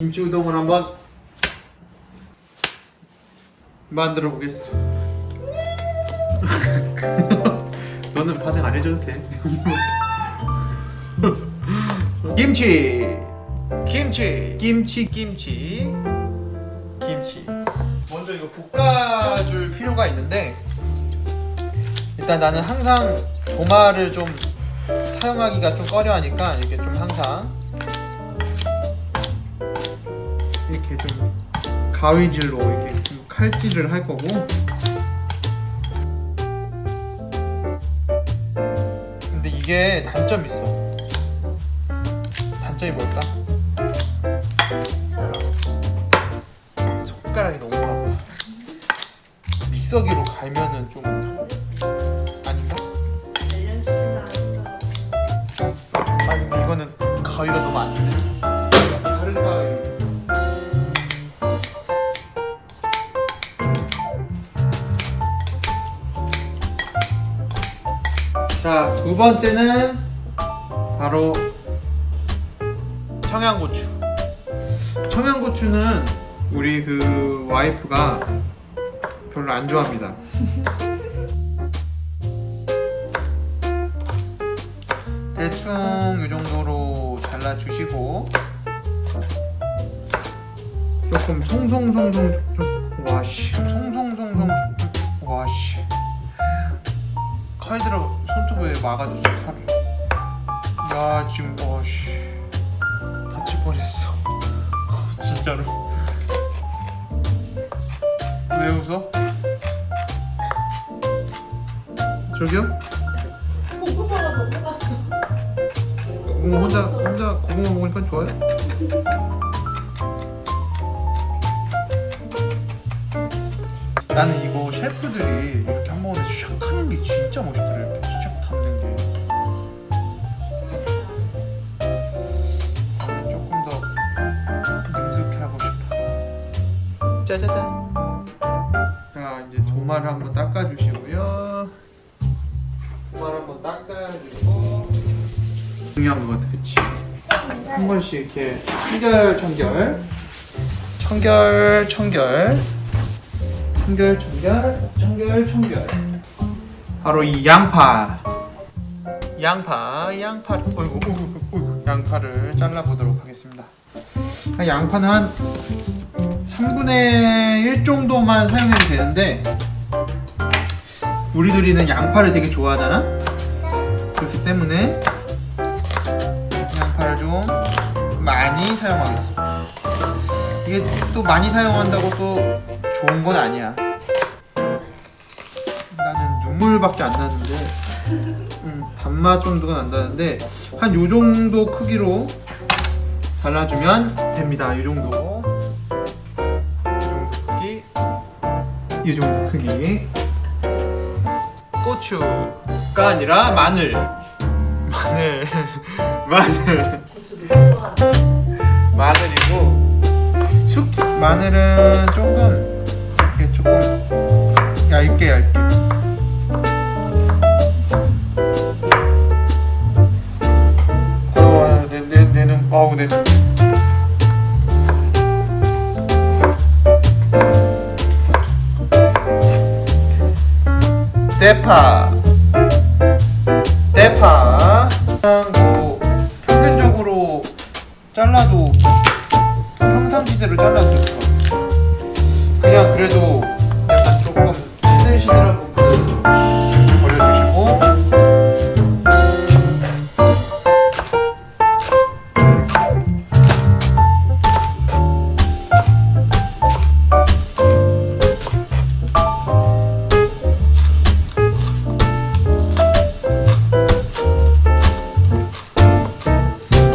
김치 우동을 한번 만들어 보겠어. 너는 반응 안 해줘도 돼. 김치, 김치, 김치, 김치, 김치. 먼저 이거 볶아줄 필요가 있는데 일단 나는 항상 도마를 좀 사용하기가 좀 꺼려하니까 이렇게 좀 항상 이렇게 좀 가위질로 이렇게 좀 칼질을 할 거고 근데 이게 단점이 있어 단점이 뭘까? 손가락이 너무 아파 믹서기로 갈면은 좀 아닌가? 아니 근데 이거는 가위가 자, 두 번째는 바로 청양고추. 청양고추는 우리 그 와이프가 별로 안 좋아합니다. 대충 이 정도로 잘라주시고 조금 송송송송 좀 와씨 송송송송 와씨 칼 들어 손톱에 막아줬어 칼을 야 지금 와씨 다칠 뻔했어 진짜로 왜 웃어? 저기요? 고구마가 너무 갔어. 고구마 혼자 혼자 고구마 먹으니까 좋아요? 나는 이거 셰프들이 이렇게 한 번에 샥 하는 게 진짜 멋있더라 이렇게 샥 담는 게. 조금 더 능숙해 하고 싶어. 짜자잔. 자 이제 도마를 한번 닦아주시고요. 도마를 한번 닦아주고. 중요한 것 같아 그치? 한 번씩 이렇게 청결 청결. 청결 청결 청결 청결 청결 청결. 바로 이 양파. 양파 양파. 어이구 어이구 어이구 양파를 잘라 보도록 하겠습니다. 한 양파는 한 3분의 1 정도만 사용해도 되는데 우리들이는 양파를 되게 좋아하잖아? 그렇기 때문에 양파를 좀 많이 사용하겠습니다. 이게 또 많이 사용한다고 또 좋은 건 아니야. 나는 눈물밖에 안 나는데, 음, 단맛 정도가 난다는데 한 요 정도 크기로 잘라주면 됩니다. 이 정도, 이 정도 크기, 이 정도 크기. 고추가 아니라 마늘, 마늘, 마늘. 마늘이고 숙 마늘은 조금 이렇게 조금 얇게 얇게 아우 내내 내는 아우 내 눈. 대파 대파 뭐 평균적으로 잘라도 평상시대로 잘라도. 그냥 그래도 약간 조금 시들시들한 부분은 버려주시고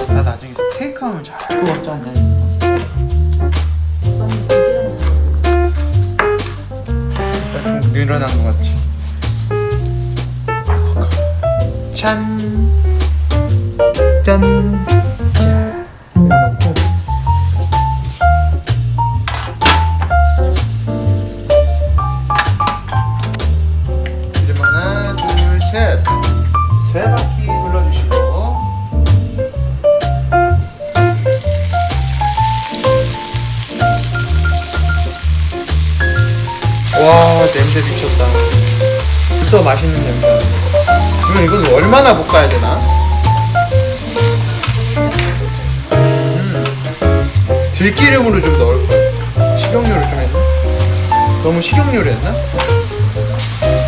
나 나중에 스테이크 하면 잘할 것 같지 않냐? 늘어난 것 같지. 짠, 짠. 냄새 미쳤다. 벌써 맛있는 냄새. 그럼 이건 얼마나 볶아야 되나? 음, 들기름으로 좀 넣을 거야. 식용유를 좀 했나? 너무 식용유를 했나?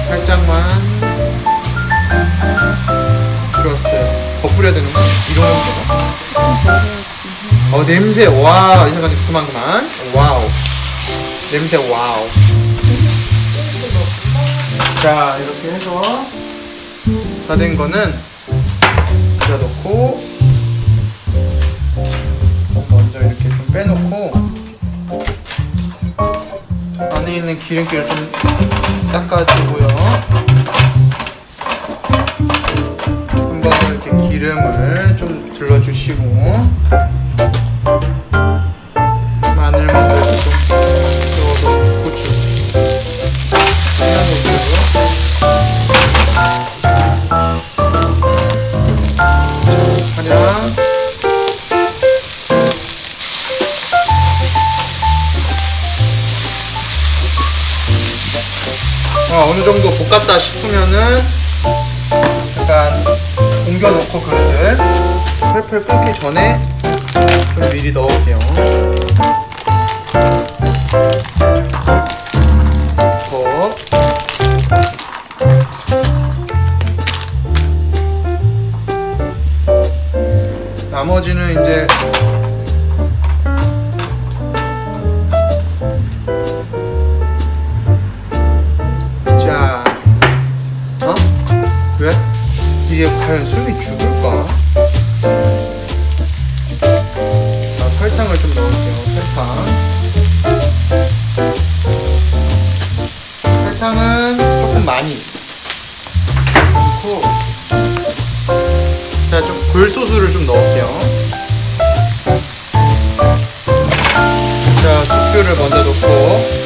살짝만 좋았어요. 더 뿌려야 되는 거? 이런 정도가? 어 냄새 와 이상하게 그만 그만 와우 냄새 와우 자 이렇게 해서 다 된 거는 여기다 넣고 먼저 이렇게 좀 빼놓고 안에 있는 기름기를 좀 닦아주고요. 한번더 이렇게 기름을 좀 둘러주시고 어, 어느 정도 볶았다 싶으면은 약간 옮겨놓고 그릇을 풀풀 끓기 전에 좀 미리 넣을게요. 숨이 죽을까? 자, 설탕을 좀 넣을게요. 설탕. 설탕은 조금 많이 넣고 자, 좀 굴소스를 좀 넣을게요. 자, 숙주를 먼저 넣고